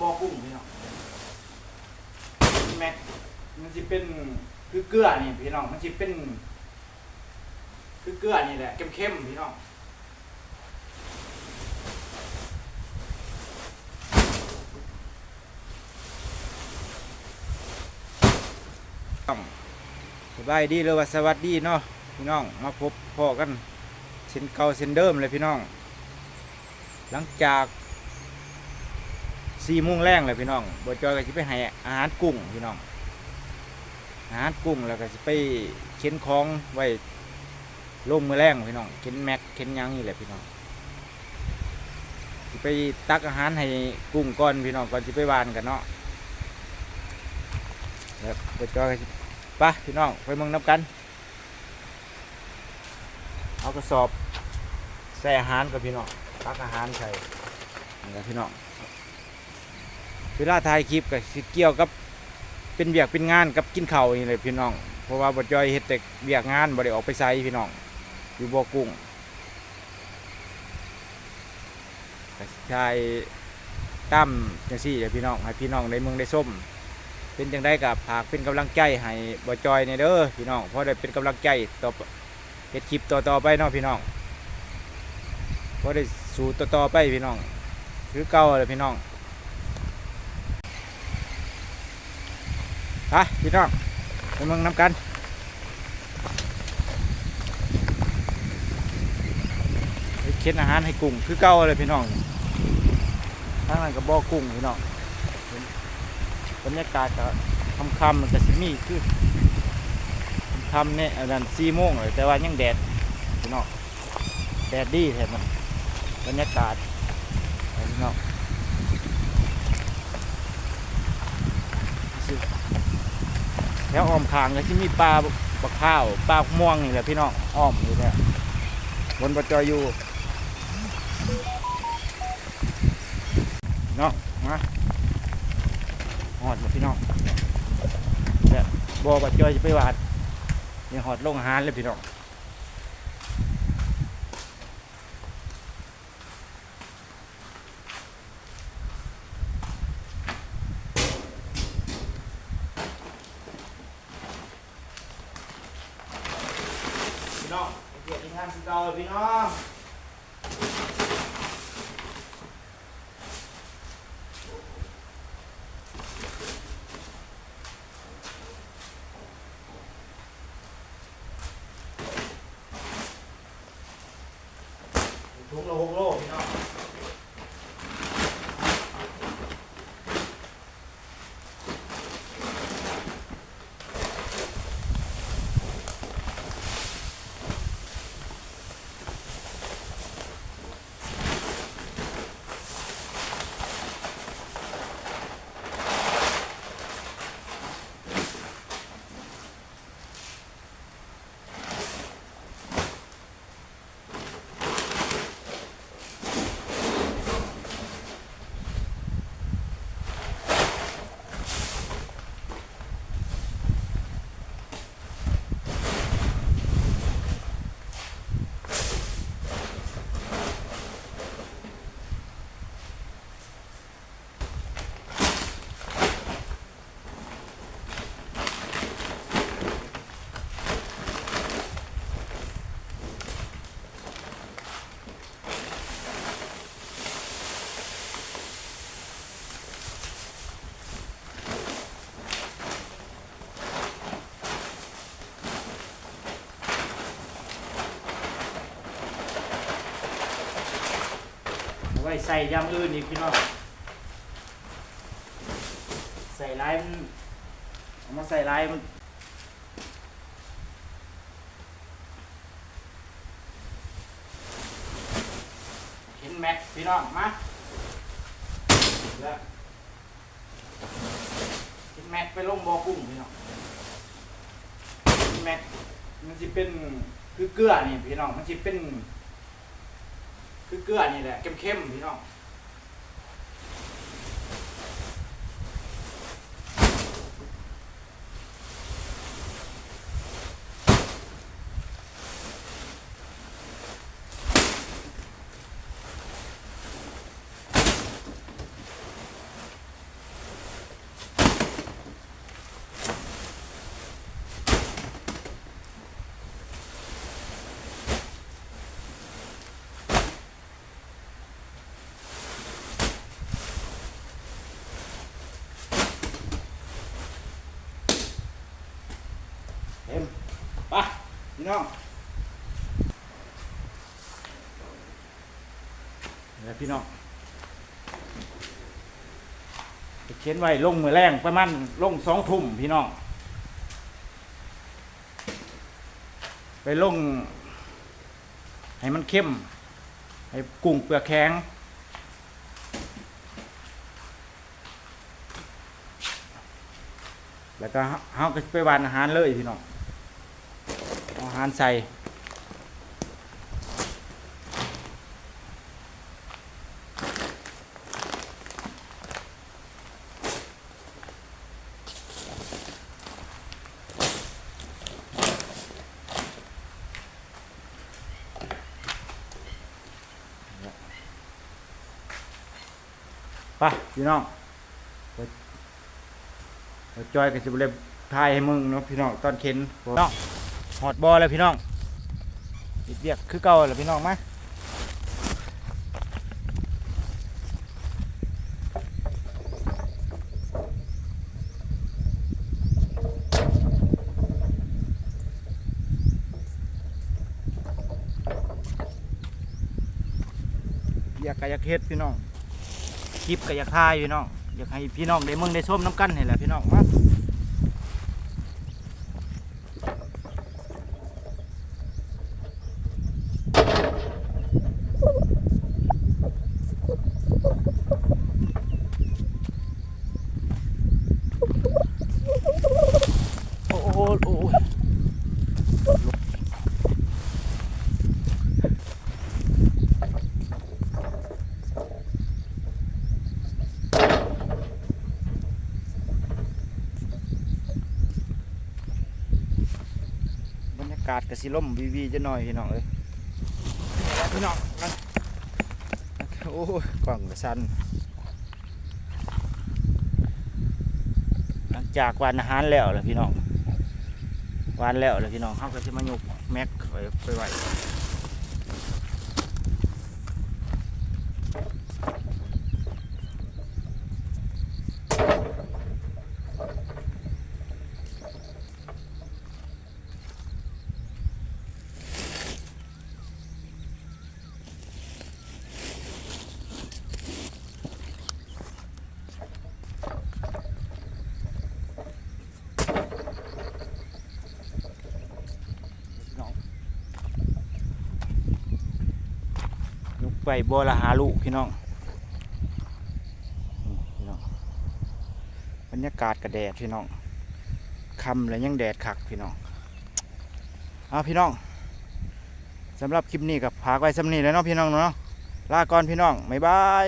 บ่อกุ้งพี่น้องแม็กมันจะเป็นคือเกลือนี่พี่น้องมันจะเป็น คือเกลือนี่แหละเข้มๆพี่น้องสบายดีเลยว่าสวัสดีเนาะพี่น้องมาพบพ่อกันเช่นเก่าเช่นเดิมเลยพี่น้อง หลังจาก สี่โมงแรงเลยพี่น้องบจอยก็จะไปให้อาหารกุ้งพี่น้อง อาหารกุ้งแล้วก็จะไปเข็นของไว้ลงมือแรงพี่น้อง เข็นแม็ก เข็นยังนี่แหละพี่น้องไปตักอาหารให้กุ้งก่อนพี่น้องก่อนจะไปวานกันเนาะแล้วบจอยก็สิไปพี่น้องไปเมืองนับกัน เอากระสอบใส่อาหารกับพี่น้องตักอาหารใส่นี่ครับพี่น้อง เวลาถ่ายคลิปก็สิเกี่ยวกับเป็นเบียกเป็นงานกับกินเข้าวนี่เลยพี่น้อง เพราะว่าบ่จอยเฮ็ดแต่เบียกงานบ่ได้ออกไปไสพี่น้อง อยู่บ่อกุ้งก็สิถ่ายตามจังซี่เด้อพี่น้องให้พี่น้องได้เมืองได้ส้ม เป็นจังได้กับฝากเป็นกำลังใจให้บ่จอยในเด้อพี่น้องเพราะได้เป็นกำลังใจต่อเฮ็ดคลิปต่อๆไปเนาะพี่น้องเพราะได้สู่ต่อๆไปพี่น้อง คือเก่าเลยพี่น้อง ไปพี่น้องไปเมืองน้ำกันไปเค็ดอาหารให้กุ้งคือเก่าเลยพี่น้องทางนั้นก็บ่อกุ้งพี่น้องบรรยากาศก็คำคำมันก็สิมีคือคำเนี่ยอันนั้นสี่โมงเลยแต่ว่ายังแดดพี่น้องแดดดีแท้มันบรรยากาศพี่น้อง วอ้อมคางก็ที่มีปลาปักข้าวปลาม่วงนี่แหละพี่น้องอ้อมอยู่เนี่ยบนปะจอยอยู่เนาะมาหอดมาพี่น้องเนี่ยบอปัจอยจะไปวาดนี่หอดลงอาหารเลยพี่น้องพี่น้องเกิดงานสิเก่าเลยพี่น้องถุงละหกโลพี่น้อง ใส่ยางอื่นอีกพี่น้องใส่ลายมันเอามาใส่ลายมันเห็นแม็กพี่น้องมาแล้วเห็นแม็กไปลงบ่อกุ้งพี่น้องเห็นแม็กมันจะเป็นคือเกลือนี่พี่น้องมันจะเป็น คือเกลือนี่แหละเข้มๆพี่น้อง พี่น้องแล้วพี่น้องไปเขียนไว้ลงมือแรงประมาณลงสองทุ่มพี่น้อง ไปลง ให้มันเข้ม ให้กุ้งเปลือกแข็งแล้วก็เฮาก็ไปหวานอาหารเลยพี่น้อง หารใส่ไปพี่น้องจอยกับสิบเล็บทายให้มึงเนาะพี่น้องตอนเข็นพี่น้อง หอดบอแล้วพี่น้องอีกเรียกคือเก่าแล้วพี่น้องมาอยากกะอยากเฮ็ดพี่น้องคลิปก็อยากถ่ายพี่น้องอยากให้พี่น้องได้เมืองได้ชมน้ำกันนี่แหละพี่น้องว่าโอ้โหโอ้โหบรรยากาศกสิล่มวีวีจะหน่อยพี่น้องเลยพี่น้องกันโอ้กล่องกระสันหลังจากวานอาหารแล้วเลยพี่น้องวานแล้วเลยพี่น้องเขาก็จะมายกแม็กไปไปไว ไปบ่อละหาลูกพี่น้องพี่น้องบรรยากาศกระแดดพี่น้องคำแล้วยังแดดขักพี่น้องเอาพี่น้องสำหรับคลิปนี้กับพากไว้สำนีแล้วเนาะพี่น้องเนาะลาก่อนพี่น้องบ๊ายบาย